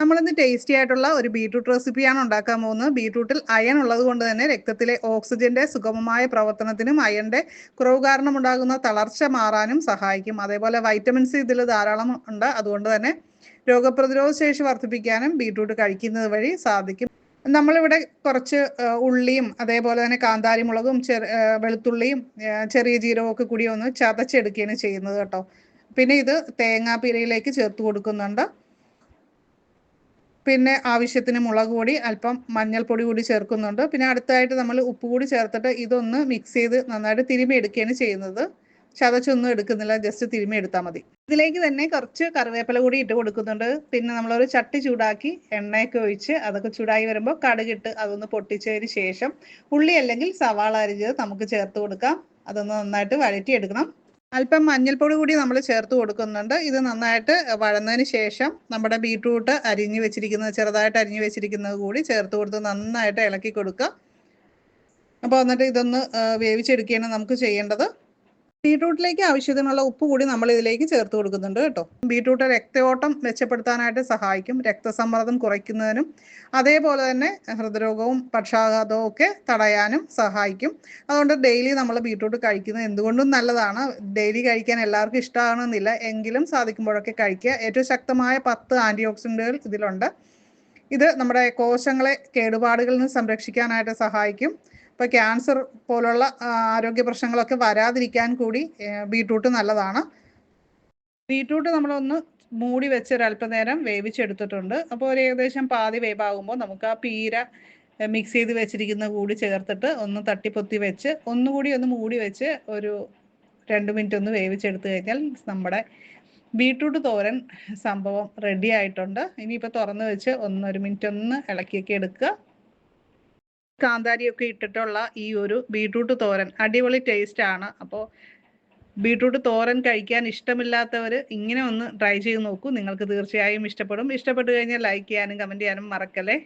നമ്മളിന്ന് ടേസ്റ്റി ആയിട്ടുള്ള ഒരു ബീട്രൂട്ട് റെസിപ്പിയാണ് ഉണ്ടാക്കാൻ പോകുന്നത്. ബീട്രൂട്ടിൽ അയൺ ഉള്ളത് കൊണ്ട് തന്നെ രക്തത്തിലെ ഓക്സിജന്റെ സുഗമമായ പ്രവർത്തനത്തിനും അയണിന്റെ കുറവ് കാരണം ഉണ്ടാകുന്ന തളർച്ച മാറാനും സഹായിക്കും. അതേപോലെ വൈറ്റമിൻസ് ഇതിൽ ധാരാളം ഉണ്ട്. അതുകൊണ്ട് തന്നെ രോഗപ്രതിരോധ ശേഷി വർദ്ധിപ്പിക്കാനും ബീട്രൂട്ട് കഴിക്കുന്നത് വഴി സാധിക്കും. നമ്മളിവിടെ കുറച്ച് ഉള്ളിയും അതേപോലെ തന്നെ കാന്താരി മുളകും ചെറു വെളുത്തുള്ളിയും ചെറിയ ജീരകവും ഒക്കെ കൂടി ഒന്ന് ചതച്ചെടുക്കുകയാണ് ചെയ്യുന്നത് കേട്ടോ. പിന്നെ ഇത് തേങ്ങാപ്പീരയിലേക്ക് ചേർത്ത് കൊടുക്കുന്നുണ്ട്. പിന്നെ ആവശ്യത്തിന് മുളക് പൊടി അല്പം മഞ്ഞൾപ്പൊടി കൂടി ചേർക്കുന്നുണ്ട്. പിന്നെ അടുത്തായിട്ട് നമ്മൾ ഉപ്പ് കൂടി ചേർത്തിട്ട് ഇതൊന്ന് മിക്സ് ചെയ്ത് നന്നായിട്ട് തിരുമി എടുക്കുകയാണ് ചെയ്യുന്നത്. ചതച്ചൊന്നും എടുക്കുന്നില്ല ജസ്റ്റ് തിരുമി എടുത്താൽ മതി. ഇതിലേക്ക് തന്നെ കുറച്ച് കറിവേപ്പില കൂടി ഇട്ട് കൊടുക്കുന്നുണ്ട്. പിന്നെ നമ്മളൊരു ചട്ടി ചൂടാക്കി എണ്ണയൊക്കെ ഒഴിച്ച് അതൊക്കെ ചൂടായി വരുമ്പോൾ കടുകിട്ട് അതൊന്ന് പൊട്ടിച്ചതിന് ശേഷം ഉള്ളി അല്ലെങ്കിൽ സവാള അരിഞ്ഞത് നമുക്ക് ചേർത്ത് കൊടുക്കാം. അതൊന്ന് നന്നായിട്ട് വഴറ്റിയെടുക്കണം. അല്പം മഞ്ഞൾപ്പൊടി കൂടി നമ്മൾ ചേർത്ത് കൊടുക്കുന്നുണ്ട്. ഇത് നന്നായിട്ട് വഴന്നതിന് ശേഷം നമ്മുടെ ബീട്രൂട്ട് അരിഞ്ഞു വെച്ചിരിക്കുന്നത് ചെറുതായിട്ട് അരിഞ്ഞു വെച്ചിരിക്കുന്നത് കൂടി ചേർത്ത് കൊടുത്ത് നന്നായിട്ട് ഇളക്കി കൊടുക്കുക. അപ്പോൾ എന്നിട്ട് ഇതൊന്ന് വേവിച്ചെടുക്കുകയാണ് നമുക്ക് ചെയ്യേണ്ടത്. ബീട്രൂട്ടിലേക്ക് ആവശ്യത്തിനുള്ള ഉപ്പ് കൂടി നമ്മൾ ഇതിലേക്ക് ചേർത്ത് കൊടുക്കുന്നുണ്ട് കേട്ടോ. ബീട്രൂട്ട് രക്തയോട്ടം മെച്ചപ്പെടുത്താനായിട്ട് സഹായിക്കും. രക്തസമ്മർദ്ദം കുറയ്ക്കുന്നതിനും അതേപോലെ തന്നെ ഹൃദ്രോഗവും പക്ഷാഘാതവും ഒക്കെ തടയാനും സഹായിക്കും. അതുകൊണ്ട് ഡെയിലി നമ്മൾ ബീട്രൂട്ട് കഴിക്കുന്നത് എന്തുകൊണ്ടും നല്ലതാണ്. ഡെയിലി കഴിക്കാൻ എല്ലാവർക്കും ഇഷ്ടമാകണമെന്നില്ല എങ്കിലും സാധിക്കുമ്പോഴൊക്കെ കഴിക്കുക. ഏറ്റവും ശക്തമായ പത്ത് ആന്റി ഓക്സിഡന്റുകൾ ഇതിലുണ്ട്. ഇത് നമ്മുടെ കോശങ്ങളെ കേടുപാടുകളിൽ നിന്ന് സംരക്ഷിക്കാനായിട്ട് സഹായിക്കും. ഇപ്പോൾ ക്യാൻസർ പോലുള്ള ആരോഗ്യ പ്രശ്നങ്ങളൊക്കെ വരാതിരിക്കാൻ കൂടി ബീട്രൂട്ട് നല്ലതാണ്. ബീട്രൂട്ട് നമ്മളൊന്ന് മൂടി വെച്ച് ഒരല്പനേരം വേവിച്ചെടുത്തിട്ടുണ്ട്. അപ്പോൾ ഒരു ഏകദേശം പാതി വേവാകുമ്പോൾ നമുക്ക് ആ പീര മിക്സ് ചെയ്ത് വെച്ചിരിക്കുന്ന കൂടി ചേർത്തിട്ട് ഒന്ന് തട്ടിപ്പൊത്തി വെച്ച് ഒന്നുകൂടി ഒന്ന് മൂടി വെച്ച് ഒരു രണ്ട് മിനിറ്റ് ഒന്ന് വേവിച്ചെടുത്ത് കഴിഞ്ഞാൽ നമ്മുടെ ബീട്രൂട്ട് തോരൻ സംഭവം റെഡി ആയിട്ടുണ്ട്. ഇനിയിപ്പോൾ തുറന്ന് വെച്ച് ഒന്ന് ഒരു മിനിറ്റ് ഒന്ന് ഇളക്കിയൊക്കെ എടുക്കുക. കാന്താരിയൊക്കെ ഇട്ടിട്ടുള്ള ഈ ഒരു ബീട്രൂട്ട് തോരൻ അടിപൊളി ടേസ്റ്റ് ആണ്. അപ്പോൾ ബീട്രൂട്ട് തോരൻ കഴിക്കാൻ ഇഷ്ടമില്ലാത്തവർ ഇങ്ങനെ ഒന്ന് ട്രൈ ചെയ്ത് നോക്കൂ. നിങ്ങൾക്ക് തീർച്ചയായും ഇഷ്ടപ്പെടും. ഇഷ്ടപ്പെട്ടു കഴിഞ്ഞാൽ ലൈക്ക് ചെയ്യാനും കമന്റ് ചെയ്യാനും മറക്കല്ലേ.